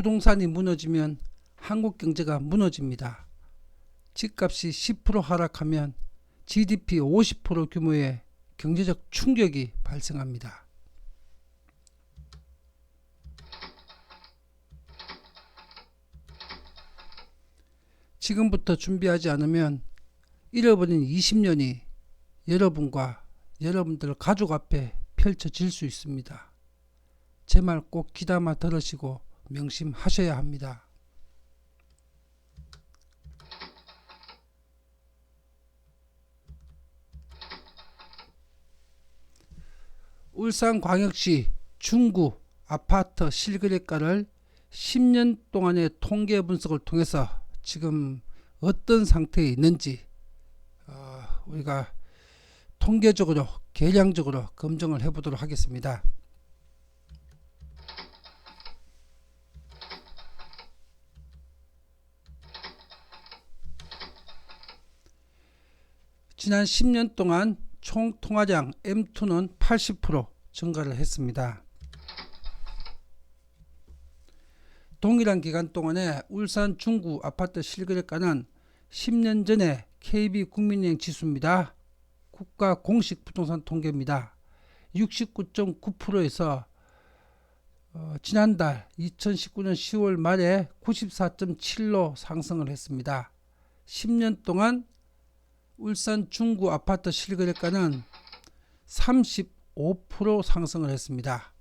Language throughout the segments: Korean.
부동산이 무너지면 한국 경제가 무너집니다. 집값이 10% 하락하면 GDP 50% 규모의 경제적 충격이 발생합니다. 지금부터 준비하지 않으면 잃어버린 20년이 여러분과 여러분들 가족 앞에 펼쳐질 수 있습니다. 제 말 꼭 귀담아 들으시고 명심하셔야 합니다. 울산광역시 중구 아파트 실거래가를 10년 동안의 통계 분석을 통해서 지금 어떤 상태에 있는지 어, 우리가 통계적으로 계량적으로 검증을 해보도록 하겠습니다. 지난 10년 동안 총 통화량 M2는 80% 증가를 했습니다. 동일한 기간 동안에 울산 중구 아파트 실거래가는 10년 전에 KB 국민은행 지수입니다. 국가 공식 부동산 통계입니다. 69.9%에서 어, 지난달 2019년 10월 말에 94.7로 상승을 했습니다. 10년 동안 울산 중구 아파트 실거래가는 35% 상승을 했습니다.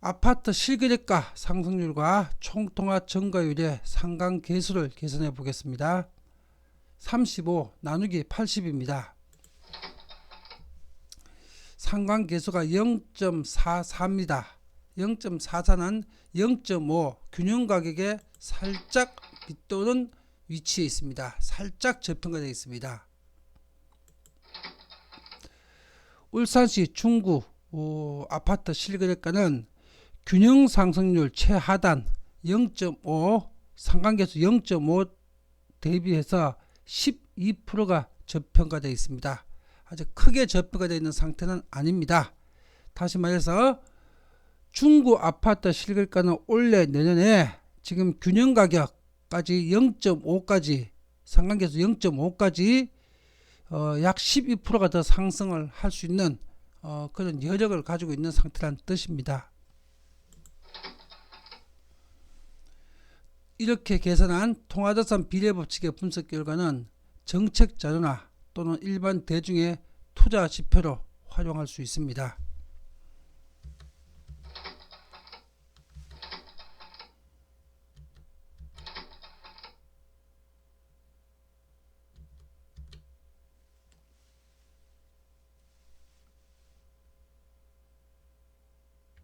아파트 실거래가 상승률과 총통화 증가율의 상관계수를 계산해 보겠습니다. 35 나누기 80입니다. 상관계수가 0.44입니다. 0.44는 0.5 균형 가격에 살짝 밑도는 위치에 있습니다. 살짝 저평가되어 있습니다. 울산시 중구 어, 아파트 실거래가는 균형 상승률 최하단 0.5 상관계수 0.5 대비해서 12%가 저평가되어 있습니다. 아주 크게 저평가되어 있는 상태는 아닙니다. 다시 말해서 중구 아파트 실거래가는 올해 내년에 지금 균형 가격 까지 0.5까지 상관계수 0.5까지 어, 약 12%가 더 상승을 할 수 있는 어, 그런 여력을 가지고 있는 상태란 뜻입니다. 이렇게 계산한 통화자산 비례 법칙의 분석 결과는 정책 자료나 또는 일반 대중의 투자 지표로 활용할 수 있습니다.